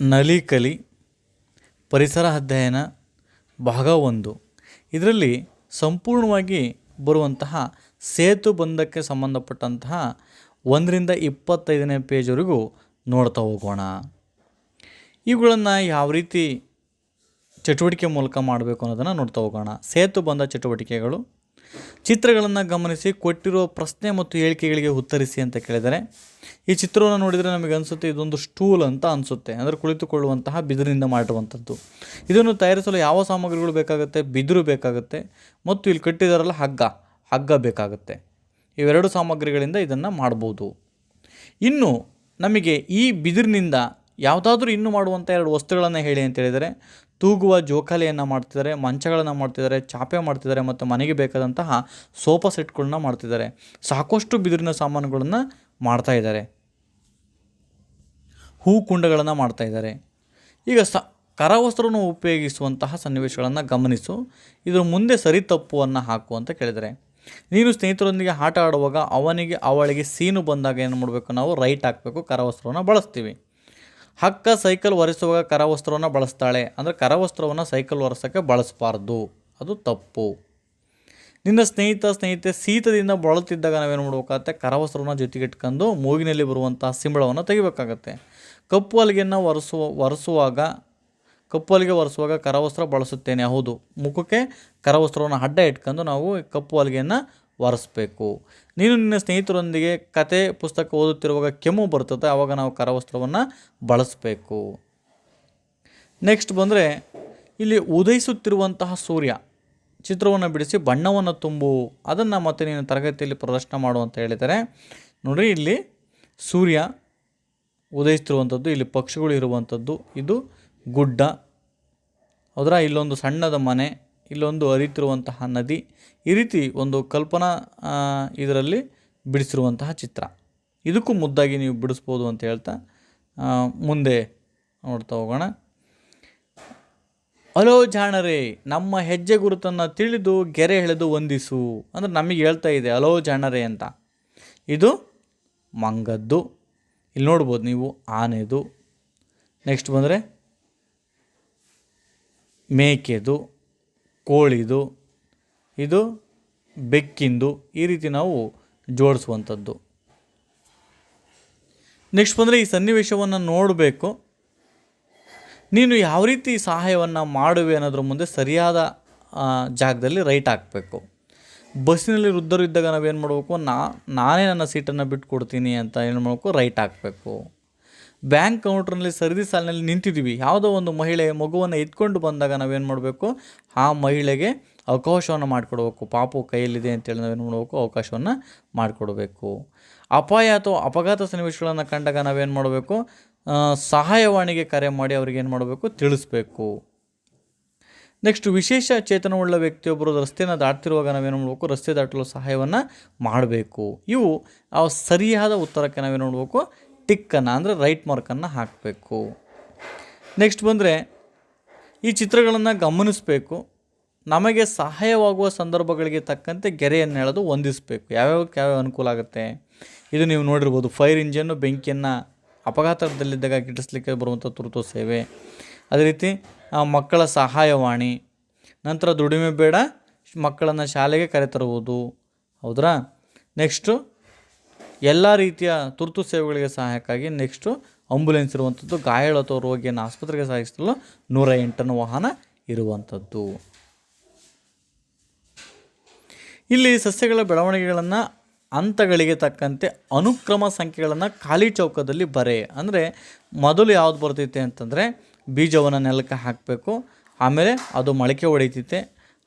ನಲಿಕಲಿ ಪರಿಸರ ಅಧ್ಯಯನ, ಭಾಗ ಒಂದು. ಇದರಲ್ಲಿ ಸಂಪೂರ್ಣವಾಗಿ ಬರುವಂತಹ ಸೇತು ಬಂಧಕ್ಕೆ ಸಂಬಂಧಪಟ್ಟಂತಹ ಒಂದರಿಂದ ಇಪ್ಪತ್ತೈದನೇ ಪೇಜ್ವರೆಗೂ ನೋಡ್ತಾ ಹೋಗೋಣ. ಇವುಗಳನ್ನು ಯಾವ ರೀತಿ ಚಟುವಟಿಕೆ ಮೂಲಕ ಮಾಡಬೇಕು ಅನ್ನೋದನ್ನು ನೋಡ್ತಾ ಹೋಗೋಣ. ಸೇತು ಬಂಧ ಚಟುವಟಿಕೆಗಳು ಚಿತ್ರಗಳನ್ನು ಗಮನಿಸಿ ಕೊಟ್ಟಿರುವ ಪ್ರಶ್ನೆ ಮತ್ತು ಹೇಳಿಕೆಗಳಿಗೆ ಉತ್ತರಿಸಿ ಅಂತ ಕೇಳಿದರೆ, ಈ ಚಿತ್ರವನ್ನು ನೋಡಿದರೆ ನಮಗೆ ಅನಿಸುತ್ತೆ ಇದೊಂದು ಸ್ಟೂಲ್ ಅಂತ ಅನಿಸುತ್ತೆ. ಅಂದರೆ ಕುಳಿತುಕೊಳ್ಳುವಂತಹ ಬಿದಿರಿನಿಂದ ಮಾಡುವಂಥದ್ದು ಇದನ್ನು ತಯಾರಿಸಲು ಯಾವ ಸಾಮಗ್ರಿಗಳು ಬೇಕಾಗುತ್ತೆ? ಬಿದಿರು ಬೇಕಾಗುತ್ತೆ. ಮತ್ತು ಇಲ್ಲಿ ಕಟ್ಟಿದಾರಲ್ಲ ಹಗ್ಗ. ಹಗ್ಗ ಬೇಕಾಗುತ್ತೆ. ಇವೆರಡು ಸಾಮಗ್ರಿಗಳಿಂದ ಇದನ್ನು ಮಾಡ್ಬೋದು ಇನ್ನು ನಮಗೆ ಈ ಬಿದಿರಿನಿಂದ ಯಾವುದಾದ್ರೂ ಇನ್ನು ಮಾಡುವಂಥ ಎರಡು ವಸ್ತುಗಳನ್ನು ಹೇಳಿ ಅಂತ ಹೇಳಿದರೆ ತೂಗುವ ಜೋಕಾಲಿಯನ್ನು ಮಾಡ್ತಿದ್ದಾರೆ, ಮಂಚಗಳನ್ನು ಮಾಡ್ತಿದ್ದಾರೆ, ಚಾಪೆ ಮಾಡ್ತಿದ್ದಾರೆ ಮತ್ತು ಮನೆಗೆ ಬೇಕಾದಂತಹ ಸೋಫಾ ಸೆಟ್ಗಳನ್ನ ಮಾಡ್ತಿದ್ದಾರೆ. ಸಾಕಷ್ಟು ಬಿದಿರಿನ ಸಾಮಾನುಗಳನ್ನು ಮಾಡ್ತಾ ಇದ್ದಾರೆ. ಹೂ ಕುಂಡಗಳನ್ನು ಮಾಡ್ತಾ ಇದ್ದಾರೆ. ಈಗ ಸ, ಕರವಸ್ತ್ರವನ್ನು ಉಪಯೋಗಿಸುವಂತಹ ಸನ್ನಿವೇಶಗಳನ್ನು ಗಮನಿಸು. ಇದರ ಮುಂದೆ ಸರಿ ತಪ್ಪುವನ್ನು ಹಾಕು ಅಂತ ಕೇಳಿದರೆ, ನೀನು ಸ್ನೇಹಿತರೊಂದಿಗೆ ಆಟ ಆಡುವಾಗ ಅವನಿಗೆ ಅವಳಿಗೆ ಸೀನು ಬಂದಾಗ ಏನು ಮಾಡಬೇಕು ನಾವು? ರೈಟ್ ಹಾಕಬೇಕು, ಕರವಸ್ತ್ರವನ್ನು ಬಳಸ್ತೀವಿ. ಹಕ್ಕ ಸೈಕಲ್ ಒರೆಸುವಾಗ ಕರವಸ್ತ್ರವನ್ನು ಬಳಸ್ತಾಳೆ. ಅಂದರೆ ಕರವಸ್ತ್ರವನ್ನು ಸೈಕಲ್ ಒರೆಸೋಕ್ಕೆ ಬಳಸಬಾರ್ದು. ಅದು ತಪ್ಪು. ನಿನ್ನ ಸ್ನೇಹಿತ, ಸ್ನೇಹಿತೆ ಶೀತದಿಂದ ಬಳಲುತ್ತಿದ್ದಾಗ ನಾವೇನು ಮಾಡಬೇಕಾಗತ್ತೆ? ಕರವಸ್ತ್ರವನ್ನು ಜೊತೆಗಿಟ್ಕೊಂಡು ಮೂಗಿನಲ್ಲಿ ಬರುವಂಥ ಸಿಂಬಳವನ್ನು ತೆಗಿಬೇಕಾಗತ್ತೆ. ಕಪ್ಪು ಹಲಿಗೆಯನ್ನು ಒರೆಸುವ, ಒರೆಸುವಾಗ, ಕಪ್ಪು ಹಲಿಗೆ ಒರೆಸುವಾಗ ಕರವಸ್ತ್ರ ಬಳಸುತ್ತೇನೆ. ಹೌದು. ಮುಖಕ್ಕೆ ಕರವಸ್ತ್ರವನ್ನು ಅಡ್ಡ ಇಟ್ಕೊಂಡು ನಾವು ಕಪ್ಪು ಹಲಿಗೆಯನ್ನು ಒರೆಸ್ಬೇಕು ನೀನು ನಿನ್ನ ಸ್ನೇಹಿತರೊಂದಿಗೆ ಕತೆ ಪುಸ್ತಕ ಓದುತ್ತಿರುವಾಗ ಕೆಮ್ಮು ಬರ್ತದೆ ಆವಾಗ ನಾವು ಕರವಸ್ತ್ರವನ್ನು ಬಳಸಬೇಕು. ನೆಕ್ಸ್ಟ್ ಬಂದರೆ, ಇಲ್ಲಿ ಉದಯಿಸುತ್ತಿರುವಂತಹ ಸೂರ್ಯ. ಚಿತ್ರವನ್ನು ಬಿಡಿಸಿ ಬಣ್ಣವನ್ನು ತುಂಬು. ಅದನ್ನು ಮತ್ತೆ ನೀನು ತರಗತಿಯಲ್ಲಿ ಪ್ರದರ್ಶನ ಮಾಡು ಅಂತ ಹೇಳಿದರೆ, ನೋಡಿರಿ ಇಲ್ಲಿ ಸೂರ್ಯ ಉದಯಿಸ್ತಿರುವಂಥದ್ದು ಇಲ್ಲಿ ಪಕ್ಷಿಗಳು ಇರುವಂಥದ್ದು, ಇದು ಗುಡ್ಡ. ಹೌದ್ರಾ? ಇಲ್ಲೊಂದು ಸಣ್ಣದ ಮನೆ. ಇಲ್ಲೊಂದು ಹರಿತಿರುವಂತಹ ನದಿ ಈ ರೀತಿ ಒಂದು ಕಲ್ಪನಾ ಇದರಲ್ಲಿ ಬಿಡಿಸಿರುವಂತಹ ಚಿತ್ರ. ಇದಕ್ಕೂ ಮುದ್ದಾಗಿ ನೀವು ಬಿಡಿಸ್ಬೋದು ಅಂತ ಹೇಳ್ತಾ ಮುಂದೆ ನೋಡ್ತಾ ಹೋಗೋಣ. ಅಲೋ ಜಾಣರೇ, ನಮ್ಮ ಹೆಜ್ಜೆ ಗುರುತನ್ನು ತಿಳಿದು ಗೆರೆ ಎಳೆದು ವಂದಿಸು ಅಂದರೆ ನಮಗೆ ಹೇಳ್ತಾ ಇದೆ ಅಲೋ ಜಾಣರೇ ಅಂತ. ಇದು ಮಂಗದ್ದು. ಇಲ್ಲಿ ನೋಡ್ಬೋದು ನೀವು, ಆನೆದು. ನೆಕ್ಸ್ಟ್ ಬಂದರೆ ಮೇಕೆದು. ಕೋಳಿದು, ಇದು ಬೆಕ್ಕಿಂದು ಈ ರೀತಿ ನಾವು ಜೋಡಿಸುವಂಥದ್ದು. ನೆಕ್ಸ್ಟ್ ಬಂದರೆ ಈ ಸನ್ನಿವೇಶವನ್ನು ನೋಡಬೇಕು. ನೀನು ಯಾವ ರೀತಿ ಸಹಾಯವನ್ನು ಮಾಡುವೆ ಅನ್ನೋದ್ರ ಮುಂದೆ ಸರಿಯಾದ ಜಾಗದಲ್ಲಿ ರೈಟ್ ಹಾಕಬೇಕು. ಬಸ್ಸಿನಲ್ಲಿ ವೃದ್ಧರು ಇದ್ದಾಗ ನಾವೇನು ಮಾಡಬೇಕು, ನಾ, ನಾನೇ ನನ್ನ ಸೀಟನ್ನು ಬಿಟ್ಟು ಕೊಡ್ತೀನಿ ಅಂತ ಏನು ಮಾಡಬೇಕು, ರೈಟ್ ಹಾಕಬೇಕು. ಬ್ಯಾಂಕ್ ಕೌಂಟ್ರಲ್ಲಿ ಸರದಿ ಸಾಲಿನಲ್ಲಿ ನಿಂತಿದ್ದೀವಿ. ಯಾವುದೋ ಒಂದು ಮಹಿಳೆ ಮಗುವನ್ನು ಎತ್ಕೊಂಡು ಬಂದಾಗ ನಾವೇನು ಮಾಡಬೇಕು? ಆ ಮಹಿಳೆಗೆ ಅವಕಾಶವನ್ನು ಮಾಡಿಕೊಡ್ಬೇಕು. ಪಾಪು ಕೈಯಲ್ಲಿದೆ ಅಂತೇಳಿ ನಾವೇನು ಮಾಡಬೇಕು? ಅವಕಾಶವನ್ನು ಮಾಡಿಕೊಡ್ಬೇಕು. ಅಪಾಯ ಅಥವಾ ಅಪಘಾತ ಸನ್ನಿವೇಶಗಳನ್ನು ಕಂಡಾಗ ನಾವೇನು ಮಾಡಬೇಕು? ಸಹಾಯವಾಣಿಗೆ ಕರೆ ಮಾಡಿ ಅವ್ರಿಗೆ ಏನು ಮಾಡಬೇಕು? ತಿಳಿಸ್ಬೇಕು. ನೆಕ್ಸ್ಟ್ ವಿಶೇಷ ಚೇತನವುಳ್ಳ ವ್ಯಕ್ತಿಯೊಬ್ಬರು ರಸ್ತೆಯನ್ನು ದಾಟ್ತಿರುವಾಗ ನಾವೇನು ಮಾಡಬೇಕು? ರಸ್ತೆ ದಾಟಲು ಸಹಾಯವನ್ನು ಮಾಡಬೇಕು. ಇವು ಆ ಸರಿಯಾದ ಉತ್ತರಕ್ಕೆ ನಾವೇನು ಮಾಡಬೇಕು? ಟಿಕ್ಕನ್ನು ಅಂದರೆ ರೈಟ್ ಮಾರ್ಕನ್ನು ಹಾಕಬೇಕು. ನೆಕ್ಸ್ಟ್ ಬಂದರೆ ಈ ಚಿತ್ರಗಳನ್ನು ಗಮನಿಸಬೇಕು. ನಮಗೆ ಸಹಾಯವಾಗುವ ಸಂದರ್ಭಗಳಿಗೆ ತಕ್ಕಂತೆ ಗೆರೆಯನ್ನು ಎಳೆದು ಹೊಂದಿಸಬೇಕು. ಯಾವ್ಯಾವಕ್ಕೆ ಯಾವ್ಯಾವ ಅನುಕೂಲ ಆಗುತ್ತೆ? ಇದು ನೀವು ನೋಡಿರ್ಬೋದು, ಫೈರ್ ಇಂಜನ್ನು ಬೆಂಕಿಯನ್ನು ಅಪಘಾತದಲ್ಲಿದ್ದಾಗ ಗಿಟ್ಟಿಸ್ಲಿಕ್ಕೆ ಬರುವಂಥ ತುರ್ತು ಸೇವೆ. ಅದೇ ರೀತಿ ಮಕ್ಕಳ ಸಹಾಯವಾಣಿ. ನಂತರ ದುಡಿಮೆ ಬೇಡ, ಮಕ್ಕಳನ್ನು ಶಾಲೆಗೆ ಕರೆತರುವುದು. ಹೌದ್ರಾ? ನೆಕ್ಸ್ಟು ಎಲ್ಲ ರೀತಿಯ ತುರ್ತು ಸೇವೆಗಳಿಗೆ ಸಹಾಯಕ್ಕಾಗಿ ನೆಕ್ಸ್ಟು ಆಂಬುಲೆನ್ಸ್ ಇರುವಂಥದ್ದು ಗಾಯಾಳು ಅಥವಾ ರೋಗಿಯನ್ನು ಆಸ್ಪತ್ರೆಗೆ ಸಾಗಿಸಲು ನೂರ ಎಂಟನ್ನು ವಾಹನ ಇರುವಂಥದ್ದು ಇಲ್ಲಿ ಸಸ್ಯಗಳ ಬೆಳವಣಿಗೆಗಳನ್ನು ಹಂತಗಳಿಗೆ ತಕ್ಕಂತೆ ಅನುಕ್ರಮ ಸಂಖ್ಯೆಗಳನ್ನು ಖಾಲಿ ಚೌಕದಲ್ಲಿ ಬರೆ. ಅಂದರೆ ಮೊದಲು ಯಾವ್ದು ಬರ್ತೈತೆ ಅಂತಂದರೆ ಬೀಜವನ್ನು ನೆಲಕ್ಕೆ ಹಾಕಬೇಕು, ಆಮೇಲೆ ಅದು ಮೊಳಕೆ ಹೊಡಿತೈತೆ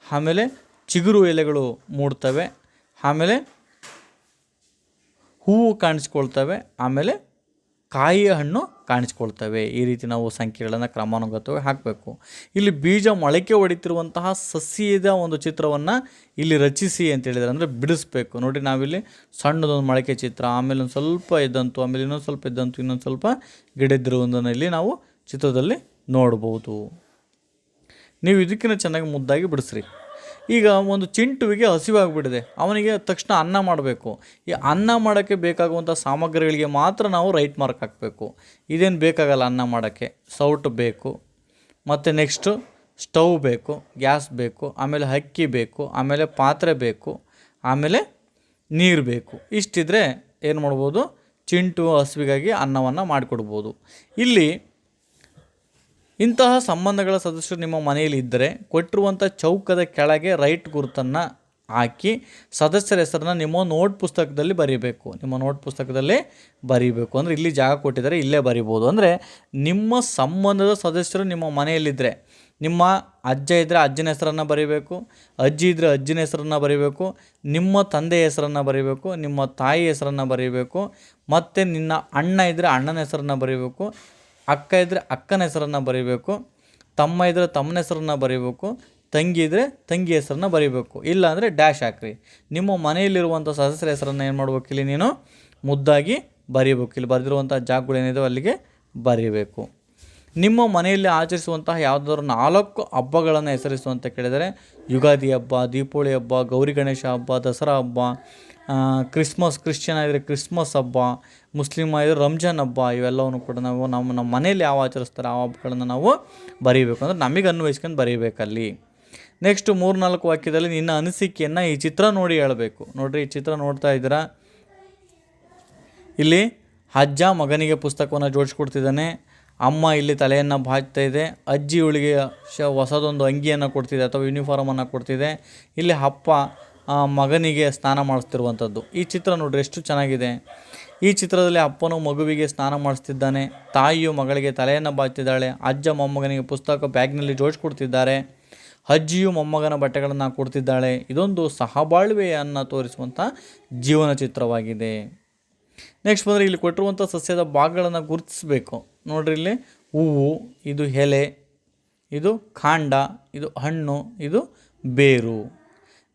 ಆಮೇಲೆ ಚಿಗುರು ಎಲೆಗಳು ಮೂಡ್ತವೆ, ಆಮೇಲೆ ಹೂವು ಕಾಣಿಸ್ಕೊಳ್ತವೆ, ಆಮೇಲೆ ಕಾಯಿಯ ಹಣ್ಣು ಕಾಣಿಸ್ಕೊಳ್ತವೆ. ಈ ರೀತಿ ನಾವು ಸಂಖ್ಯೆಗಳನ್ನು ಕ್ರಮಾನುಗತವಾಗಿ ಹಾಕಬೇಕು. ಇಲ್ಲಿ ಬೀಜ ಮೊಳಕೆ ಹೊಡಿತಿರುವಂತಹ ಸಸ್ಯದ ಒಂದು ಚಿತ್ರವನ್ನು ಇಲ್ಲಿ ರಚಿಸಿ ಅಂತ ಹೇಳಿದರೆ ಅಂದರೆ ಬಿಡಿಸ್ಬೇಕು. ನೋಡಿ, ನಾವಿಲ್ಲಿ ಸಣ್ಣದೊಂದು ಮೊಳಕೆ ಚಿತ್ರ, ಆಮೇಲೆ ಒಂದು ಸ್ವಲ್ಪ ಇದ್ದಂತು ಆಮೇಲೆ ಇನ್ನೊಂದು ಸ್ವಲ್ಪ ಇದ್ದಂತು ಇನ್ನೊಂದು ಸ್ವಲ್ಪ ಗಿಡದಿರುವುದನ್ನು ಇಲ್ಲಿ ನಾವು ಚಿತ್ರದಲ್ಲಿ ನೋಡ್ಬೋದು. ನೀವು ಇದಕ್ಕಿಂತ ಚೆನ್ನಾಗಿ ಮುದ್ದಾಗಿ ಬಿಡಿಸ್ರಿ. ಈಗ ಒಂದು ಚಿಂಟುವಿಗೆ ಹಸಿವಾಗ್ಬಿಟ್ಟಿದೆ. ಅವನಿಗೆ ತಕ್ಷಣ ಅನ್ನ ಮಾಡಬೇಕು. ಈ ಅನ್ನ ಮಾಡೋಕ್ಕೆ ಬೇಕಾಗುವಂಥ ಸಾಮಗ್ರಿಗಳಿಗೆ ಮಾತ್ರ ನಾವು ರೈಟ್ ಮಾರ್ಕ್ ಹಾಕಬೇಕು. ಇದೇನು ಬೇಕಾಗಲ್ಲ ಅನ್ನ ಮಾಡೋಕ್ಕೆ? ಸೌಟು ಬೇಕು. ಮತ್ತು ನೆಕ್ಸ್ಟು ಸ್ಟವ್ ಬೇಕು, ಗ್ಯಾಸ್ ಬೇಕು, ಆಮೇಲೆ ಅಕ್ಕಿ ಬೇಕು, ಆಮೇಲೆ ಪಾತ್ರೆ ಬೇಕು, ಆಮೇಲೆ ನೀರು ಬೇಕು. ಇಷ್ಟಿದ್ರೆ ಏನು ಮಾಡ್ಬೋದು? ಚಿಂಟು ಹಸುವಿಗಾಗಿ ಅನ್ನವನ್ನು ಮಾಡಿಕೊಡ್ಬೋದು. ಇಲ್ಲಿ ಇಂತಹ ಸಂಬಂಧಗಳ ಸದಸ್ಯರು ನಿಮ್ಮ ಮನೆಯಲ್ಲಿ ಇದ್ದರೆ ಕೊಟ್ಟಿರುವಂಥ ಚೌಕದ ಕೆಳಗೆ ರೈಟ್ ಗುರುತನ್ನು ಹಾಕಿ ಸದಸ್ಯರ ಹೆಸರನ್ನ ನಿಮ್ಮ ನೋಟ್ ಪುಸ್ತಕದಲ್ಲಿ ಬರೀಬೇಕು. ನಿಮ್ಮ ನೋಟ್ ಪುಸ್ತಕದಲ್ಲಿ ಬರೀಬೇಕು. ಅಂದರೆ ಇಲ್ಲಿ ಜಾಗ ಕೊಟ್ಟಿದ್ದಾರೆ, ಇಲ್ಲೇ ಬರಿಬೋದು. ಅಂದರೆ ನಿಮ್ಮ ಸಂಬಂಧದ ಸದಸ್ಯರು ನಿಮ್ಮ ಮನೆಯಲ್ಲಿದ್ದರೆ ನಿಮ್ಮ ಅಜ್ಜ ಇದ್ದರೆ ಅಜ್ಜನ ಹೆಸರನ್ನು ಬರೀಬೇಕು, ಅಜ್ಜಿ ಇದ್ದರೆ ಅಜ್ಜಿನ ಹೆಸರನ್ನು ಬರೀಬೇಕು, ನಿಮ್ಮ ತಂದೆ ಹೆಸರನ್ನು ಬರೀಬೇಕು, ನಿಮ್ಮ ತಾಯಿ ಹೆಸರನ್ನು ಬರೀಬೇಕು, ಮತ್ತು ನಿನ್ನ ಅಣ್ಣ ಇದ್ದರೆ ಅಣ್ಣನ ಹೆಸರನ್ನು ಬರೀಬೇಕು ಅಕ್ಕ ಇದ್ದರೆ ಅಕ್ಕನ ಹೆಸರನ್ನು ಬರೀಬೇಕು, ತಮ್ಮ ಇದ್ದರೆ ತಮ್ಮನ ಹೆಸರನ್ನು ಬರೀಬೇಕು, ತಂಗಿ ಇದ್ದರೆ ತಂಗಿ ಹೆಸರನ್ನ ಬರೀಬೇಕು ಇಲ್ಲಾಂದರೆ ಡ್ಯಾಶ್ ಹಾಕ್ರಿ. ನಿಮ್ಮ ಮನೆಯಲ್ಲಿರುವಂಥ ಸದಸ್ಯರ ಹೆಸರನ್ನು ಏನು ಮಾಡ್ಬೇಕು ಇಲ್ಲಿ ನೀನು? ಮುದ್ದಾಗಿ ಬರೀಬೇಕು. ಇಲ್ಲಿ ಬರೆದಿರುವಂಥ ಜಾಗಗಳೇನಿದೆ ಅಲ್ಲಿಗೆ ಬರೀಬೇಕು. ನಿಮ್ಮ ಮನೆಯಲ್ಲಿ ಆಚರಿಸುವಂತಹ ಯಾವುದಾದ್ರು ನಾಲ್ಕು ಹಬ್ಬಗಳನ್ನು ಹೆಸರಿಸು ಅಂತ ಕೇಳಿದರೆ, ಯುಗಾದಿ ಹಬ್ಬ, ದೀಪಾವಳಿ ಹಬ್ಬ, ಗೌರಿ ಗಣೇಶ ಹಬ್ಬ, ದಸರಾ ಹಬ್ಬ ಕ್ರಿಸ್ಮಸ್, ಕ್ರಿಶ್ಚಿಯನ್ ಆಗಿದ್ರೆ ಕ್ರಿಸ್ಮಸ್ ಹಬ್ಬ ಮುಸ್ಲಿಮ್ ಆಗಿದ್ರೆ ರಂಜಾನ್ ಹಬ್ಬ, ಇವೆಲ್ಲವನ್ನು ಕೂಡ ನಾವು ನಮ್ಮ ನಮ್ಮ ಮನೆಯಲ್ಲಿ ಯಾವ ಆಚರಿಸ್ತಾರೆ, ಆ ಹಬ್ಬಗಳನ್ನು ನಾವು ಬರೀಬೇಕು ಅಂದರೆ ನಮಗೆ ಅನ್ವಯಿಸ್ಕೊಂಡು ಬರೀಬೇಕಲ್ಲಿ. ನೆಕ್ಸ್ಟ್ ಮೂರು ನಾಲ್ಕು ವಾಕ್ಯದಲ್ಲಿ ನಿನ್ನ ಅನಿಸಿಕೆಯನ್ನು ಈ ಚಿತ್ರ ನೋಡಿ ಹೇಳಬೇಕು. ನೋಡಿರಿ, ಈ ಚಿತ್ರ ನೋಡ್ತಾ ಇದ್ದೀರಾ? ಇಲ್ಲಿ, ಅಜ್ಜ ಮಗನಿಗೆ ಪುಸ್ತಕವನ್ನು ಜೋಡಿಸ್ಕೊಡ್ತಿದ್ದಾನೆ. ಅಮ್ಮ ಇಲ್ಲಿ ತಲೆಯನ್ನು ಬಾಚ್ತಾ ಇದೆ. ಅಜ್ಜಿ ಇವಳಿಗೆ ಶ, ಹೊಸದೊಂದು ಅಂಗಿಯನ್ನು ಕೊಡ್ತಿದೆ ಅಥವಾ ಯೂನಿಫಾರ್ಮನ್ನು ಕೊಡ್ತಿದೆ. ಇಲ್ಲಿ ಅಪ್ಪ ಮಗನಿಗೆ ಸ್ನಾನ ಮಾಡಿಸ್ತಿರುವಂಥದ್ದು. ಈ ಚಿತ್ರ ನೋಡ್ರಿ ಎಷ್ಟು ಚೆನ್ನಾಗಿದೆ. ಈ ಚಿತ್ರದಲ್ಲಿ ಅಪ್ಪನು ಮಗುವಿಗೆ ಸ್ನಾನ ಮಾಡಿಸ್ತಿದ್ದಾನೆ. ತಾಯಿಯು ಮಗಳಿಗೆ ತಲೆಯನ್ನು ಬಾಚ್ತಿದ್ದಾಳೆ. ಅಜ್ಜ ಮೊಮ್ಮಗನಿಗೆ ಪುಸ್ತಕ ಬ್ಯಾಗ್ನಲ್ಲಿ ಜೋಡಿಸ್ಕೊಡ್ತಿದ್ದಾರೆ ಅಜ್ಜಿಯು ಮೊಮ್ಮಗನ ಬಟ್ಟೆಗಳನ್ನು ಕೊಡ್ತಿದ್ದಾಳೆ. ಇದೊಂದು ಸಹಬಾಳ್ವೆಯನ್ನು ತೋರಿಸುವಂಥ ಜೀವನ ಚಿತ್ರವಾಗಿದೆ. ನೆಕ್ಸ್ಟ್ ಬಂದರೆ ಇಲ್ಲಿ ಕೊಟ್ಟಿರುವಂಥ ಸಸ್ಯದ ಭಾಗಗಳನ್ನು ಗುರುತಿಸಬೇಕು. ನೋಡ್ರಿ ಇಲ್ಲಿ ಹೂವು, ಇದು ಎಲೆ, ಇದು ಕಾಂಡ, ಇದು ಹಣ್ಣು, ಇದು ಬೇರು.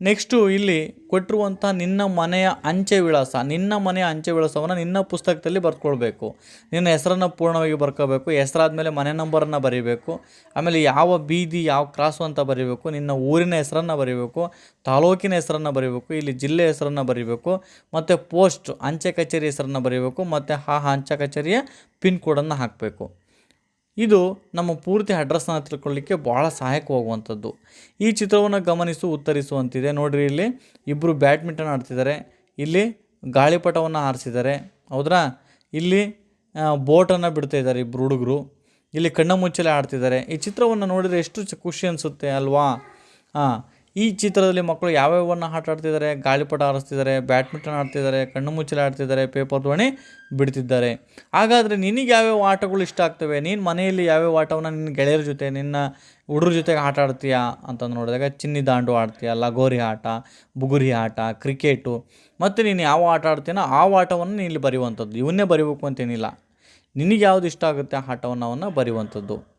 ನೆಕ್ಸ್ಟು ಇಲ್ಲಿ ಕೊಟ್ಟಿರುವಂಥ ನಿನ್ನ ಮನೆಯ ಅಂಚೆ ವಿಳಾಸ, ನಿನ್ನ ಮನೆಯ ಅಂಚೆ ವಿಳಾಸವನ್ನು ನಿನ್ನ ಪುಸ್ತಕದಲ್ಲಿ ಬರ್ಕೊಳ್ಬೇಕು. ನಿನ್ನ ಹೆಸರನ್ನು ಪೂರ್ಣವಾಗಿ ಬರ್ಕೋಬೇಕು ಹೆಸರಾದ್ಮೇಲೆ ಮನೆ ನಂಬರನ್ನು ಬರೀಬೇಕು, ಆಮೇಲೆ ಯಾವ ಬೀದಿ, ಯಾವ ಕ್ರಾಸು ಅಂತ ಬರೀಬೇಕು, ನಿನ್ನ ಊರಿನ ಹೆಸರನ್ನು ಬರೀಬೇಕು, ತಾಲೂಕಿನ ಹೆಸರನ್ನು ಬರೀಬೇಕು, ಇಲ್ಲಿ ಜಿಲ್ಲೆ ಹೆಸರನ್ನು ಬರೀಬೇಕು, ಮತ್ತು ಪೋಸ್ಟ್ ಅಂಚೆ ಕಚೇರಿ ಹೆಸರನ್ನು ಬರೀಬೇಕು, ಮತ್ತು ಆ ಅಂಚೆ ಕಚೇರಿಯ ಪಿನ್ ಕೋಡನ್ನು ಹಾಕಬೇಕು. ಇದು ನಮ್ಮ ಪೂರ್ತಿ ಅಡ್ರೆಸ್ನ ತಿಳ್ಕೊಳ್ಳಿಕ್ಕೆ ಭಾಳ ಸಹಾಯಕವಾಗುವಂಥದ್ದು ಈ ಚಿತ್ರವನ್ನು ಗಮನಿಸು ಉತ್ತರಿಸುವಂತಿದೆ ನೋಡಿರಿ, ಇಲ್ಲಿ ಇಬ್ಬರು ಬ್ಯಾಡ್ಮಿಂಟನ್ ಆಡ್ತಿದ್ದಾರೆ. ಇಲ್ಲಿ ಗಾಳಿಪಟವನ್ನು ಆರಿಸಿದ್ದಾರೆ. ಹೌದ್ರಾ? ಇಲ್ಲಿ ಬೋಟನ್ನು ಬಿಡ್ತಾ ಇದ್ದಾರೆ ಇಬ್ಬರು ಹುಡುಗರು. ಇಲ್ಲಿ ಕಣ್ಣ ಮುಚ್ಚಲೆ ಆಡ್ತಿದ್ದಾರೆ. ಈ ಚಿತ್ರವನ್ನು ನೋಡಿದರೆ ಎಷ್ಟು ಖುಷಿ ಅನಿಸುತ್ತೆ ಅಲ್ವಾ? ಹಾಂ ಈ ಚಿತ್ರದಲ್ಲಿ ಮಕ್ಕಳು ಯಾವ್ಯಾವನ್ನ ಆಟ ಆಡ್ತಿದ್ದಾರೆ, ಗಾಳಿಪಟ ಹಾರಿಸ್ತಿದ್ದಾರೆ ಬ್ಯಾಡ್ಮಿಂಟನ್ ಆಡ್ತಿದ್ದಾರೆ, ಕಣ್ಣು ಮುಚ್ಚಲ ಆಡ್ತಿದ್ದಾರೆ, ಪೇಪರ್ ದೋಣಿ ಬಿಡ್ತಿದ್ದಾರೆ. ಹಾಗಾದರೆ ನಿನಗೆ ಯಾವ್ಯಾವ ಆಟಗಳು ಇಷ್ಟ ಆಗ್ತವೆ? ನೀನು ಮನೆಯಲ್ಲಿ ಯಾವ್ಯಾವ ಆಟವನ್ನು ನಿನ್ನ ಗೆಳೆಯರ ಜೊತೆ, ನಿನ್ನ ಹುಡುಗ್ರ ಜೊತೆಗೆ ಆಟ ಆಡ್ತೀಯಾ ಅಂತಂದು ನೋಡಿದಾಗ ಚಿನ್ನಿ ದಾಂಡು ಆಡ್ತೀಯ, ಲಗೋರಿ ಆಟ, ಬುಗುರಿ ಆಟ, ಕ್ರಿಕೆಟು. ಮತ್ತು ನೀನು ಯಾವ ಆಟ ಆಡ್ತೀನೋ ಆ ಆಟವನ್ನು ನೀನು ಇಲ್ಲಿ ಬರೆಯುವಂಥದ್ದು. ಇವನ್ನೇ ಬರೀಬೇಕು ಅಂತೇನಿಲ್ಲ. ನಿನಗೆ ಯಾವುದು ಇಷ್ಟ ಆಗುತ್ತೆ ಆ ಆಟವನ್ನು ಅವನ್ನು ಬರೆಯುವಂಥದ್ದು.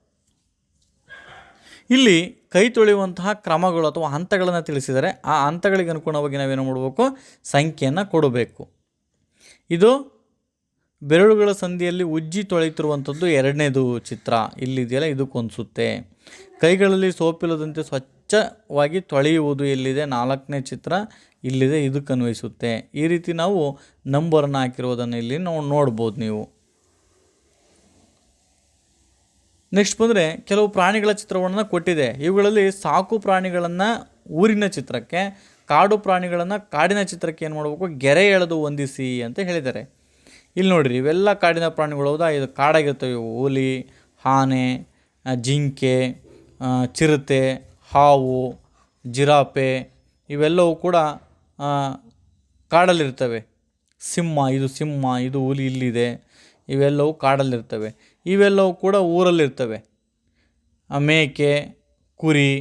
ಇಲ್ಲಿ ಕೈ ತೊಳೆಯುವಂತಹ ಕ್ರಮಗಳು ಅಥವಾ ಹಂತಗಳನ್ನು ತಿಳಿಸಿದರೆ ಆ ಹಂತಗಳಿಗೆ ಅನುಗುಣವಾಗಿ ನಾವೇನು ಮಾಡಬೇಕು? ಸಂಖ್ಯೆಯನ್ನು ಕೊಡಬೇಕು. ಇದು ಬೆರಳುಗಳ ಸಂಧಿಯಲ್ಲಿ ಉಜ್ಜಿ ತೊಳೆಯುತ್ತಿರುವಂಥದ್ದು ಎರಡನೇದು ಚಿತ್ರ. ಇಲ್ಲಿದೆಯಲ್ಲ ಇದಕ್ಕೊನ್ಸುತ್ತೆ ಕೈಗಳಲ್ಲಿ ಸೋಪಿಲ್ಲದಂತೆ ಸ್ವಚ್ಛವಾಗಿ ತೊಳೆಯುವುದು ಎಲ್ಲಿದೆ? ನಾಲ್ಕನೇ ಚಿತ್ರ ಇಲ್ಲಿದೆ ಇದಕ್ಕೆ ಅನ್ವಯಿಸುತ್ತೆ ಈ ರೀತಿ ನಾವು ನಂಬರನ್ನು ಹಾಕಿರೋದನ್ನು ಇಲ್ಲಿ ನಾವು ನೋಡ್ಬೋದು ನೀವು. ನೆಕ್ಸ್ಟ್ ಬಂದರೆ ಕೆಲವು ಪ್ರಾಣಿಗಳ ಚಿತ್ರವನ್ನು ಕೊಟ್ಟಿದೆ. ಇವುಗಳಲ್ಲಿ ಸಾಕು ಪ್ರಾಣಿಗಳನ್ನು ಊರಿನ ಚಿತ್ರಕ್ಕೆ, ಕಾಡು ಪ್ರಾಣಿಗಳನ್ನು ಕಾಡಿನ ಚಿತ್ರಕ್ಕೆ ಏನು ಮಾಡಬೇಕು? ಗೆರೆ ಎಳೆದು ಹೊಂದಿಸಿ ಅಂತ ಹೇಳಿದ್ದಾರೆ. ಇಲ್ಲಿ ನೋಡಿರಿ, ಇವೆಲ್ಲ ಕಾಡಿನ ಪ್ರಾಣಿಗಳು ಹೌದಾ? ಇದು ಕಾಡಾಗಿರ್ತವೆ. ಇವು ಹುಲಿ, ಆನೆ ಜಿಂಕೆ ಚಿರತೆ, ಹಾವು ಜಿರಾಪೆ ಇವೆಲ್ಲವೂ ಕೂಡ ಕಾಡಲ್ಲಿರ್ತವೆ. ಸಿಂಹ, ಇದು ಸಿಂಹ, ಇದು ಹುಲಿ ಇಲ್ಲಿದೆ. ಇವೆಲ್ಲವೂ ಕಾಡಲ್ಲಿರ್ತವೆ. ಇವೆಲ್ಲವೂ ಕೂಡ ಊರಲ್ಲಿರ್ತವೆ. ಮೇಕೆ ಕುರಿ,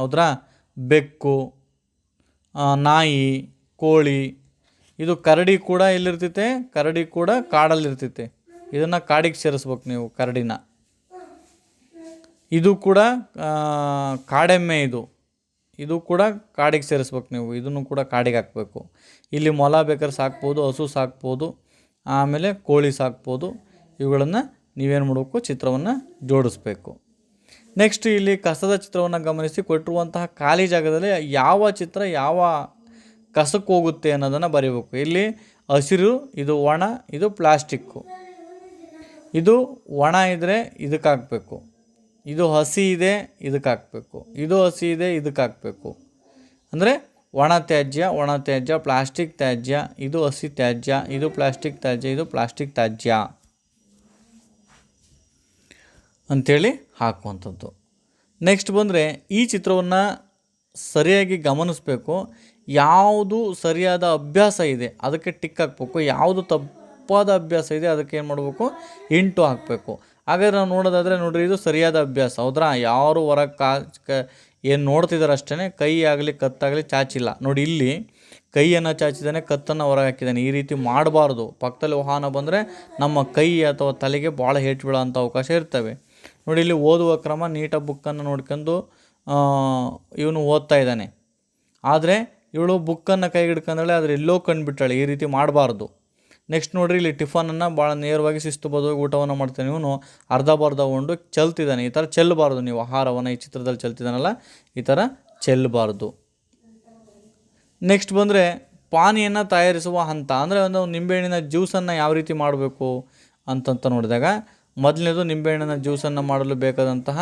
ಹೌದ್ರಾ? ಬೆಕ್ಕು ನಾಯಿ, ಕೋಳಿ, ಇದು ಕರಡಿ ಕೂಡ ಎಲ್ಲಿರ್ತೈತೆ ಕರಡಿ ಕೂಡ ಕಾಡಲ್ಲಿರ್ತೈತೆ. ಇದನ್ನು ಕಾಡಿಗೆ ಸೇರಿಸ್ಬೇಕು ನೀವು, ಕರಡಿನ. ಇದು ಕೂಡ ಕಾಡೆಮ್ಮೆ ಇದು. ಇದು ಕೂಡ ಕಾಡಿಗೆ ಸೇರಿಸ್ಬೇಕು ನೀವು, ಇದನ್ನು ಕೂಡ ಕಾಡಿಗೆ ಹಾಕಬೇಕು. ಇಲ್ಲಿ ಮೊಲ ಬೇಕಾದ್ರೆ ಸಾಕ್ಬೋದು, ಹಸು ಸಾಕ್ಬೋದು, ಆಮೇಲೆ ಕೋಳಿ ಸಾಕ್ಬೋದು, ಇವುಗಳನ್ನು ನೀವೇನು ಮಾಡಬೇಕು? ಚಿತ್ರವನ್ನು ಜೋಡಿಸ್ಬೇಕು. ನೆಕ್ಸ್ಟ್ ಇಲ್ಲಿ ಕಸದ ಚಿತ್ರವನ್ನು ಗಮನಿಸಿ, ಕೊಟ್ಟಿರುವಂತಹ ಖಾಲಿ ಜಾಗದಲ್ಲಿ ಯಾವ ಚಿತ್ರ ಯಾವ ಕಸಕ್ಕೆ ಹೋಗುತ್ತೆ ಅನ್ನೋದನ್ನು ಬರೀಬೇಕು. ಇಲ್ಲಿ ಹಸಿರು, ಇದು ಒಣ, ಇದು ಪ್ಲಾಸ್ಟಿಕ್ಕು ಇದು ಒಣ ಇದ್ದರೆ ಇದಕ್ಕೆ ಹಾಕಬೇಕು. ಇದು ಹಸಿ ಇದೆ, ಇದಕ್ಕೆ ಹಾಕಬೇಕು. ಇದು ಹಸಿ ಇದೆ, ಇದಕ್ಕೆ ಹಾಕಬೇಕು. ಅಂದರೆ ಒಣ ತ್ಯಾಜ್ಯ ಒಣ ತ್ಯಾಜ್ಯ, ಪ್ಲಾಸ್ಟಿಕ್ ತ್ಯಾಜ್ಯ, ಇದು ಹಸಿ ತ್ಯಾಜ್ಯ, ಇದು ಪ್ಲಾಸ್ಟಿಕ್ ತ್ಯಾಜ್ಯ, ಇದು ಪ್ಲಾಸ್ಟಿಕ್ ತ್ಯಾಜ್ಯ. ಅಂಥೇಳಿ ಹಾಕುವಂಥದ್ದು. ನೆಕ್ಸ್ಟ್ ಬಂದರೆ ಈ ಚಿತ್ರವನ್ನು ಸರಿಯಾಗಿ ಗಮನಿಸಬೇಕು. ಯಾವುದು ಸರಿಯಾದ ಅಭ್ಯಾಸ ಇದೆ, ಅದಕ್ಕೆ ಟಿಕ್ ಹಾಕ್ಬೇಕು. ಯಾವುದು ತಪ್ಪಾದ ಅಭ್ಯಾಸ ಇದೆ, ಅದಕ್ಕೆ ಏನು ಮಾಡಬೇಕು? ಇಂಟು ಹಾಕಬೇಕು. ಹಾಗಾದ್ರೆ ನಾವು ನೋಡೋದಾದರೆ ನೋಡಿರಿ, ಇದು ಸರಿಯಾದ ಅಭ್ಯಾಸ. ಹೌದ್ರಾ? ಯಾರು ಹೊರಗೆ ಕಾ, ಕ, ಏನು ನೋಡ್ತಿದ್ದಾರೆ ಅಷ್ಟೇ ಕೈ ಆಗಲಿ, ಕತ್ತಾಗಲಿ ಚಾಚಿಲ್ಲ. ನೋಡಿ ಇಲ್ಲಿ ಕೈಯನ್ನು ಚಾಚಿದ್ದಾನೆ ಕತ್ತನ್ನು ಹೊರಗೆ ಹಾಕಿದ್ದಾನೆ ಈ ರೀತಿ ಮಾಡಬಾರ್ದು. ಪಕ್ಕದಲ್ಲಿ ವಾಹನ ಬಂದರೆ ನಮ್ಮ ಕೈ ಅಥವಾ ತಲೆಗೆ ಭಾಳ ಹೇಟ್ ಬೀಳೋ ಅಂಥ ಅವಕಾಶ ಇರ್ತವೆ. ನೋಡಿ, ಇಲ್ಲಿ ಓದುವ ಕ್ರಮ ನೀಟಾಗಿ ಬುಕ್ಕನ್ನು ನೋಡ್ಕೊಂಡು ಇವನು ಓದ್ತಾ ಇದ್ದಾನೆ. ಆದರೆ ಇವಳು ಬುಕ್ಕನ್ನು ಕೈಗೆ ಹಿಡ್ಕೊಂಡಾಳೆ, ಆದರೆ ಎಲ್ಲೋ ಕಂಡುಬಿಟ್ಟಾಳೆ, ಈ ರೀತಿ ಮಾಡಬಾರ್ದು. ನೆಕ್ಸ್ಟ್ ನೋಡಿರಿ, ಇಲ್ಲಿ ಟಿಫನನ್ನು ಭಾಳ ನೇರವಾಗಿ ಶಿಸ್ತುಬದ್ಧವಾಗಿ ಊಟವನ್ನು ಮಾಡ್ತಾನೆ ಇವನು. ಅರ್ಧ ಬರ್ಧ ಉಂಡು, ಚೆಲ್ತಿದ್ದಾನೆ. ಈ ಥರ ಚೆಲ್ಲಬಾರ್ದು ನೀವು. ಆಹಾರವನ್ನು ಈ ಚಿತ್ರದಲ್ಲಿ ಚೆಲ್ತಿದ್ದಾನಲ್ಲ, ಈ ಥರ ಚೆಲ್ಲಬಾರ್ದು ನೆಕ್ಸ್ಟ್ ಬಂದರೆ, ಪಾನಿಯನ್ನು ತಯಾರಿಸುವ ಹಂತ. ಅಂದರೆ ಒಂದು ನಿಂಬೆಹಣ್ಣಿನ ಜ್ಯೂಸನ್ನು ಯಾವ ರೀತಿ ಮಾಡಬೇಕು ಅಂತಂತ ನೋಡಿದಾಗ ಮೊದಲನೇದು ನಿಂಬೆಹಣ್ಣಿನ ಜ್ಯೂಸನ್ನು ಮಾಡಲು ಬೇಕಾದಂತಹ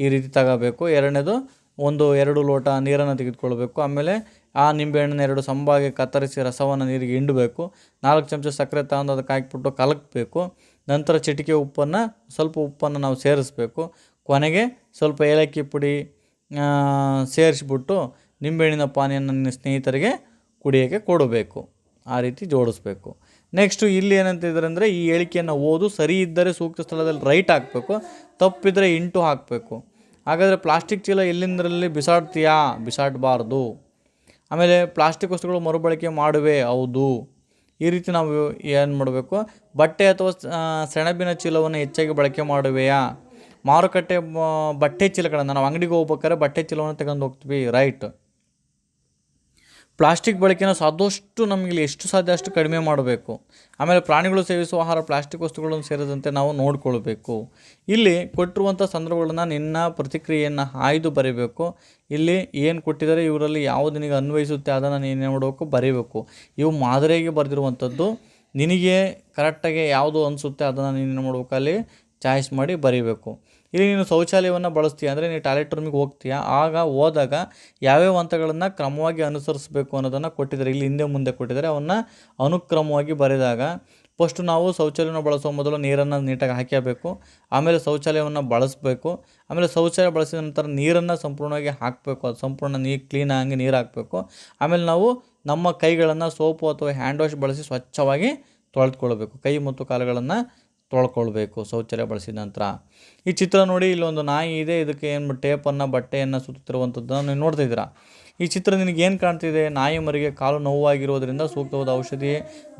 ಈ ರೀತಿ ತಗೋಬೇಕು. ಎರಡನೇದು ಒಂದು, ಎರಡು ಲೋಟ ನೀರನ್ನು ತೆಗೆದುಕೊಳ್ಬೇಕು ಆಮೇಲೆ ಆ ನಿಂಬೆಹಣ್ಣನ್ನು ಎರಡು ಸಂಬಾಗಿ ಕತ್ತರಿಸಿ ರಸವನ್ನು ನೀರಿಗೆ ಹಿಂಡಬೇಕು. ನಾಲ್ಕು ಚಮಚ ಸಕ್ಕರೆ ತಗೊಂಡು ಅದಕ್ಕೆ ಹಾಕಿಬಿಟ್ಟು ಕಲಕಬೇಕು. ನಂತರ ಚಿಟಿಕೆ ಉಪ್ಪನ್ನು, ಸ್ವಲ್ಪ ಉಪ್ಪನ್ನು ನಾವು ಸೇರಿಸ್ಬೇಕು. ಕೊನೆಗೆ ಸ್ವಲ್ಪ ಏಲಕ್ಕಿ ಪುಡಿ ಸೇರಿಸ್ಬಿಟ್ಟು ನಿಂಬೆಹಣ್ಣಿನ ಪಾನಿಯನ್ನು ನಿನ್ನ ಸ್ನೇಹಿತರಿಗೆ ಕುಡಿಯೋಕ್ಕೆ ಕೊಡಬೇಕು. ಆ ರೀತಿ ಜೋಡಿಸ್ಬೇಕು. ನೆಕ್ಸ್ಟು ಇಲ್ಲಿ ಏನಂತಿದ್ದಾರೆ ಅಂದರೆ ಈ ಹೇಳಿಕೆಯನ್ನು ಓದು, ಸರಿ ಇದ್ದರೆ ಸೂಕ್ತ ಸ್ಥಳದಲ್ಲಿ ರೈಟ್ ಹಾಕಬೇಕು, ತಪ್ಪಿದರೆ ಇಂಟು ಹಾಕಬೇಕು. ಹಾಗಾದರೆ ಪ್ಲಾಸ್ಟಿಕ್ ಚೀಲ ಎಲ್ಲಿಂದರಲ್ಲಿ ಬಿಸಾಡ್ತೀಯಾ? ಬಿಸಾಡಬಾರ್ದು. ಆಮೇಲೆ ಪ್ಲಾಸ್ಟಿಕ್ ವಸ್ತುಗಳು ಮರುಬಳಕೆ ಮಾಡುವೆ? ಹೌದು. ಈ ರೀತಿ ನಾವು ಏನು ಮಾಡಬೇಕು? ಬಟ್ಟೆ ಅಥವಾ ಸೆಣಬಿನ ಚೀಲವನ್ನು ಹೆಚ್ಚಾಗಿ ಬಳಕೆ ಮಾಡುವೆಯಾ? ಮಾರುಕಟ್ಟೆ ಬಟ್ಟೆ ಚೀಲಗಳನ್ನು, ನಾವು ಅಂಗಡಿಗೆ ಹೋಗ್ಬೇಕಾದ್ರೆ ಬಟ್ಟೆ ಚೀಲವನ್ನು ತಗೊಂಡು ಹೋಗ್ತೀವಿ ರೈಟ್ ಪ್ಲಾಸ್ಟಿಕ್ ಬಳಕೆನ ಸಾದಷ್ಟು ನಮಗೆ ಇಲ್ಲಿ ಎಷ್ಟು ಸಾಧ್ಯ ಅಷ್ಟು ಕಡಿಮೆ ಮಾಡಬೇಕು. ಆಮೇಲೆ ಪ್ರಾಣಿಗಳು ಸೇವಿಸುವ ಆಹಾರ, ಪ್ಲಾಸ್ಟಿಕ್ ವಸ್ತುಗಳನ್ನು ಸೇರದಂತೆ ನಾವು ನೋಡಿಕೊಳ್ಬೇಕು. ಇಲ್ಲಿ ಕೊಟ್ಟಿರುವಂಥ ಸಂದರ್ಭಗಳನ್ನು ನಿನ್ನ ಪ್ರತಿಕ್ರಿಯೆಯನ್ನು ಆಯ್ದು ಬರೀಬೇಕು. ಇಲ್ಲಿ ಏನು ಕೊಟ್ಟಿದ್ದಾರೆ ಇವರಲ್ಲಿ ಯಾವುದು ನಿನಗೆ ಅನ್ವಯಿಸುತ್ತೆ ಅದನ್ನು ನೀನು ಮಾಡಬೇಕು ಬರೀಬೇಕು. ಇವು ಮಾದರಿಯಾಗಿ ಬರೆದಿರುವಂಥದ್ದು. ನಿನಗೆ ಕರೆಕ್ಟಾಗಿ ಯಾವುದು ಅನಿಸುತ್ತೆ ಅದನ್ನು ನೀನು ಮಾಡಬೇಕು ಅಲ್ಲಿ ಚಾಯ್ಸ್ ಮಾಡಿ ಬರೀಬೇಕು. ಇಲ್ಲಿ ನೀನು ಶೌಚಾಲಯವನ್ನು ಬಳಸ್ತೀಯ ಅಂದರೆ ನೀನು ಟಾಯ್ಲೆಟ್ ರೂಮಿಗೆ ಹೋಗ್ತೀಯ. ಆಗ ಹೋದಾಗ ಯಾವ್ಯಾವ ಹಂತಗಳನ್ನು ಕ್ರಮವಾಗಿ ಅನುಸರಿಸಬೇಕು ಅನ್ನೋದನ್ನು ಕೊಟ್ಟಿದ್ದಾರೆ. ಇಲ್ಲಿ ಹಿಂದೆ ಮುಂದೆ ಕೊಟ್ಟಿದ್ದಾರೆ. ಅವನ್ನ ಅನುಕ್ರಮವಾಗಿ ಬರೆದಾಗ ಫಸ್ಟು ನಾವು ಶೌಚಾಲಯವನ್ನು ಬಳಸುವ ಮೊದಲು ನೀರನ್ನು ನೀಟಾಗಿ ಹಾಕಬೇಕು ಆಮೇಲೆ ಶೌಚಾಲಯವನ್ನು ಬಳಸಬೇಕು. ಆಮೇಲೆ ಶೌಚಾಲಯ ಬಳಸಿದ ನಂತರ ನೀರನ್ನು ಸಂಪೂರ್ಣವಾಗಿ ಹಾಕಬೇಕು. ಅದು ಸಂಪೂರ್ಣ ನೀರು ಕ್ಲೀನಾಗಿ ನೀರು ಹಾಕಬೇಕು. ಆಮೇಲೆ ನಾವು ನಮ್ಮ ಕೈಗಳನ್ನು ಸೋಪು ಅಥವಾ ಹ್ಯಾಂಡ್ ವಾಶ್ ಬಳಸಿ ಸ್ವಚ್ಛವಾಗಿ ತೊಳೆದುಕೊಳ್ಬೇಕು ಕೈ ಮತ್ತು ಕಾಲುಗಳನ್ನು ತೊಳ್ಕೊಳ್ಬೇಕು, ಶೌಚಾಲಯ ಬಳಸಿದ ನಂತರ. ಈ ಚಿತ್ರ ನೋಡಿ ಇಲ್ಲೊಂದು ನಾಯಿ ಇದೆ, ಇದಕ್ಕೆ ಏನು ಟೇಪನ್ನು, ಬಟ್ಟೆಯನ್ನು ಸುತ್ತುತ್ತಿರುವಂಥದ್ದನ್ನು ನೀವು ನೋಡ್ತಾ ಇದ್ದೀರಾ? ಈ ಚಿತ್ರ ನಿನಗೆ ಏನು ಕಾಣ್ತಿದೆ? ನಾಯಿ ಮರಿಗೆ ಕಾಲು ನೋವಾಗಿರೋದ್ರಿಂದ ಸೂಕ್ತವಾದ ಔಷಧಿ,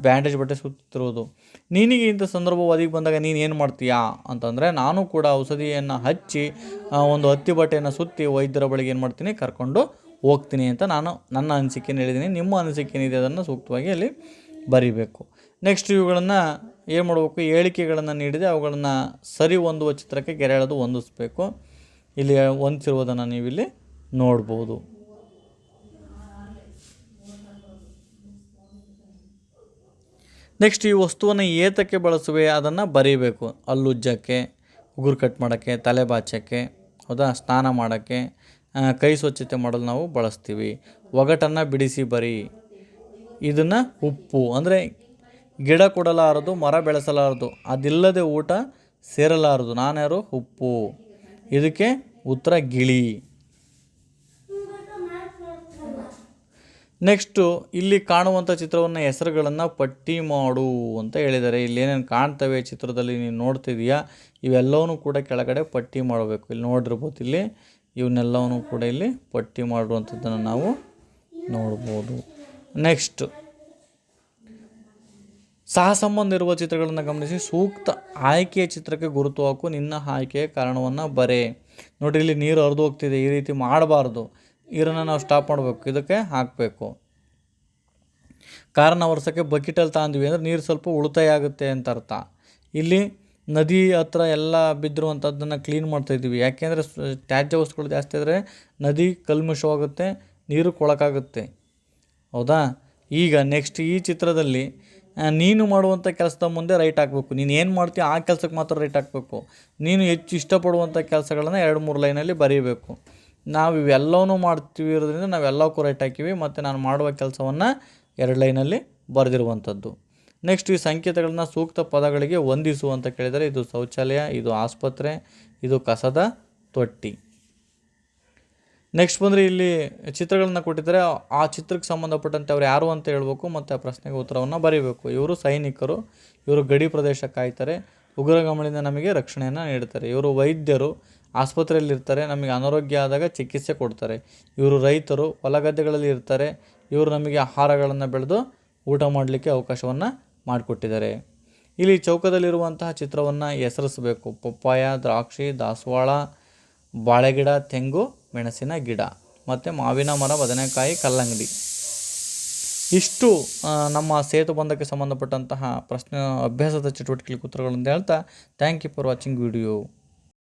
ಬ್ಯಾಂಡೇಜ್, ಬಟ್ಟೆ ಸುತ್ತಿರುವುದು ನಿನಗೆ ಇಂಥ ಸಂದರ್ಭ ಒದಗಿ ಬಂದಾಗ ನೀನು ಏನು ಮಾಡ್ತೀಯಾ? ಅಂತಂದರೆ ನಾನು ಕೂಡ ಔಷಧಿಯನ್ನು ಹಚ್ಚಿ ಒಂದು ಹತ್ತಿ ಬಟ್ಟೆಯನ್ನು ಸುತ್ತಿ ವೈದ್ಯರ ಬಳಿಗೆ ಏನು ಮಾಡ್ತೀನಿ? ಕರ್ಕೊಂಡು ಹೋಗ್ತೀನಿ ಅಂತ ನಾನು ನನ್ನ ಅನಿಸಿಕೆಯನ್ನು ಹೇಳಿದ್ದೀನಿ. ನಿಮ್ಮ ಅನಿಸಿಕೆ ಏನಿದೆ ಅದನ್ನು ಸೂಕ್ತವಾಗಿ ಅಲ್ಲಿ ಬರೀಬೇಕು. ನೆಕ್ಸ್ಟ್ ಇವುಗಳನ್ನು ಏನು ಮಾಡಬೇಕು? ಹೇಳಿಕೆಗಳನ್ನು ನೀಡಿದೆ, ಅವುಗಳನ್ನು ಸರಿ ಹೊಂದುವ ಚಿತ್ರಕ್ಕೆ ಗೆರೆ ಎಳೆದು ಹೊಂದಿಸ್ಬೇಕು. ಇಲ್ಲಿ ಹೊಂದಿಸಿರುವುದನ್ನು ನೀವಿಲ್ಲಿ ನೋಡ್ಬೋದು. ನೆಕ್ಸ್ಟ್ ಈ ವಸ್ತುವನ್ನು ಏತಕ್ಕೆ ಬಳಸುವೆ? ಅದನ್ನು ಬರೀಬೇಕು. ಅಲ್ಲುಜ್ಜಕ್ಕೆ ಉಗುರು ಕಟ್ ಮಾಡೋಕ್ಕೆ, ತಲೆ ಬಾಚಕ್ಕೆ, ಹೌದಾ? ಸ್ನಾನ ಮಾಡೋಕ್ಕೆ ಕೈ ಸ್ವಚ್ಛತೆ ಮಾಡಲು ನಾವು ಬಳಸ್ತೀವಿ. ಒಗಟನ್ನು ಬಿಡಿಸಿ ಬರಿ. ಇದನ್ನು ಉಪ್ಪು, ಅಂದರೆ ಗಿಡ ಕೊಡಲಾರದು, ಮರ ಬೆಳೆಸಲಾರದು, ಅದಿಲ್ಲದೆ ಊಟ ಸೇರಲಾರದು. ನಾನ್ಯಾರು? ಉಪ್ಪು. ಇದಕ್ಕೆ ಉತ್ತರ ಗಿಳಿ. ನೆಕ್ಸ್ಟು, ಇಲ್ಲಿ ಕಾಣುವಂಥ ಚಿತ್ರವನ್ನು ಹೆಸರುಗಳನ್ನು ಪಟ್ಟಿ ಮಾಡು ಅಂತ ಹೇಳಿದ್ದಾರೆ. ಇಲ್ಲಿ ಏನೇನು ಕಾಣ್ತವೆ ಚಿತ್ರದಲ್ಲಿ ನೀನು ನೋಡ್ತಿದೀಯಾ? ಇವೆಲ್ಲವೂ ಕೂಡ ಕೆಳಗಡೆ ಪಟ್ಟಿ ಮಾಡಬೇಕು. ಇಲ್ಲಿ ನೋಡಿರ್ಬೋದು ಇಲ್ಲಿ, ಇವನ್ನೆಲ್ಲವನ್ನೂ ಕೂಡ ಇಲ್ಲಿ ಪಟ್ಟಿ ಮಾಡುವಂಥದ್ದನ್ನು ನಾವು ನೋಡ್ಬೋದು. ನೆಕ್ಸ್ಟ್ ಸಹ ಸಂಬಂಧ ಇರುವ ಚಿತ್ರಗಳನ್ನು ಗಮನಿಸಿ ಸೂಕ್ತ ಆಯ್ಕೆಯ ಚಿತ್ರಕ್ಕೆ ಗುರುತು ಹಾಕು. ನಿನ್ನ ಆಯ್ಕೆಯ ಕಾರಣವನ್ನು ಬರೆ. ನೋಡಿ ಇಲ್ಲಿ ನೀರು ಹರಿದು ಹೋಗ್ತಿದೆ. ಈ ರೀತಿ ಮಾಡಬಾರ್ದು. ಇದನ್ನು ನಾವು ಸ್ಟಾಪ್ ಮಾಡಬೇಕು. ಇದಕ್ಕೆ ಹಾಕಬೇಕು. ಕಾರಣ ವರ್ಷಕ್ಕೆ ಬಕೆಟಲ್ಲಿ ತಾಂದ್ವಿ ಅಂದರೆ ನೀರು ಸ್ವಲ್ಪ ಉಳಿತಾಯ ಆಗುತ್ತೆ ಅಂತ ಅರ್ಥ. ಇಲ್ಲಿ ನದಿ ಹತ್ರ ಎಲ್ಲ ಬಿದ್ದಿರುವಂಥದ್ದನ್ನು ಕ್ಲೀನ್ ಮಾಡ್ತಾಯಿದ್ದೀವಿ ಯಾಕೆಂದರೆ ತ್ಯಾಜ್ಯ ವಸ್ತುಗಳು ಜಾಸ್ತಿ ಆದರೆ ನದಿ ಕಲ್ಮಶವಾಗುತ್ತೆ, ನೀರು ಕೊಳಕಾಗುತ್ತೆ. ಹೌದಾ? ಈಗ ನೆಕ್ಸ್ಟ್ ಈ ಚಿತ್ರದಲ್ಲಿ ನೀನು ಮಾಡುವಂಥ ಕೆಲಸದ ಮುಂದೆ ರೈಟ್ ಹಾಕಬೇಕು ನೀನು ಏನು ಮಾಡ್ತೀಯ ಆ ಕೆಲಸಕ್ಕೆ ಮಾತ್ರ ರೈಟ್ ಹಾಕಬೇಕು ನೀನು ಹೆಚ್ಚು ಇಷ್ಟಪಡುವಂಥ ಕೆಲಸಗಳನ್ನು ಎರಡು, ಮೂರು ಲೈನಲ್ಲಿ ಬರೀಬೇಕು. ನಾವು ಇವೆಲ್ಲವೂ ಮಾಡ್ತೀವಿ ಇರೋದ್ರಿಂದ ನಾವೆಲ್ಲಕ್ಕೂ ರೈಟ್ ಹಾಕಿವಿ. ಮತ್ತು ನಾನು ಮಾಡುವ ಕೆಲಸವನ್ನು ಎರಡು ಲೈನಲ್ಲಿ ಬರೆದಿರುವಂಥದ್ದು ನೆಕ್ಸ್ಟ್ ಈ ಸಂಕೇತಗಳನ್ನ ಸೂಕ್ತ ಪದಗಳಿಗೆ ಹೊಂದಿಸು ಅಂತ ಕೇಳಿದರೆ ಇದು ಶೌಚಾಲಯ, ಇದು ಆಸ್ಪತ್ರೆ, ಇದು ಕಸದ ತೊಟ್ಟಿ. ನೆಕ್ಸ್ಟ್ ಬಂದರೆ ಇಲ್ಲಿ ಚಿತ್ರಗಳನ್ನು ಕೊಟ್ಟಿದ್ದಾರೆ. ಆ ಚಿತ್ರಕ್ಕೆ ಸಂಬಂಧಪಟ್ಟಂತೆ ಅವ್ರು ಯಾರು ಅಂತ ಹೇಳಬೇಕು ಮತ್ತು ಆ ಪ್ರಶ್ನೆಗೆ ಉತ್ತರವನ್ನು ಬರೀಬೇಕು. ಇವರು ಸೈನಿಕರು, ಇವರು ಗಡಿ ಪ್ರದೇಶ ಕಾಯ್ತಾರೆ. ಉಗ್ರಗಾಮಿಗಳಿಂದ ನಮಗೆ ರಕ್ಷಣೆಯನ್ನು ನೀಡ್ತಾರೆ. ಇವರು ವೈದ್ಯರು, ಆಸ್ಪತ್ರೆಯಲ್ಲಿ ಇರ್ತಾರೆ. ನಮಗೆ ಅನಾರೋಗ್ಯ ಆದಾಗ ಚಿಕಿತ್ಸೆ ಕೊಡ್ತಾರೆ. ಇವರು ರೈತರು ಹೊಲ ಗದ್ದೆಗಳಲ್ಲಿ ಇರ್ತಾರೆ. ಇವರು ನಮಗೆ ಆಹಾರಗಳನ್ನು ಬೆಳೆದು ಊಟ ಮಾಡಲಿಕ್ಕೆ ಅವಕಾಶವನ್ನು ಮಾಡಿಕೊಟ್ಟಿದ್ದಾರೆ. ಇಲ್ಲಿ ಚೌಕದಲ್ಲಿರುವಂತಹ ಚಿತ್ರವನ್ನು ಹೆಸರಿಸಬೇಕು. ಪಪ್ಪಾಯ, ದ್ರಾಕ್ಷಿ, ದಾಸವಾಳ, ಬಾಳೆಗಿಡ, ತೆಂಗು ಮೆಣಸಿನ ಗಿಡ, ಮತ್ತು ಮಾವಿನ ಮರ, ಬದನೆಕಾಯಿ, ಕಲ್ಲಂಗಡಿ. ಇಷ್ಟು ನಮ್ಮ ಸೇತು ಬಂಧಕ್ಕೆ ಸಂಬಂಧಪಟ್ಟಂತಹ ಪ್ರಶ್ನೆ, ಅಭ್ಯಾಸದ ಚಟುವಟಿಕೆಗಳಿಗೆ ಉತ್ತರಗಳನ್ನು ಹೇಳ್ತಾ thank you for watching video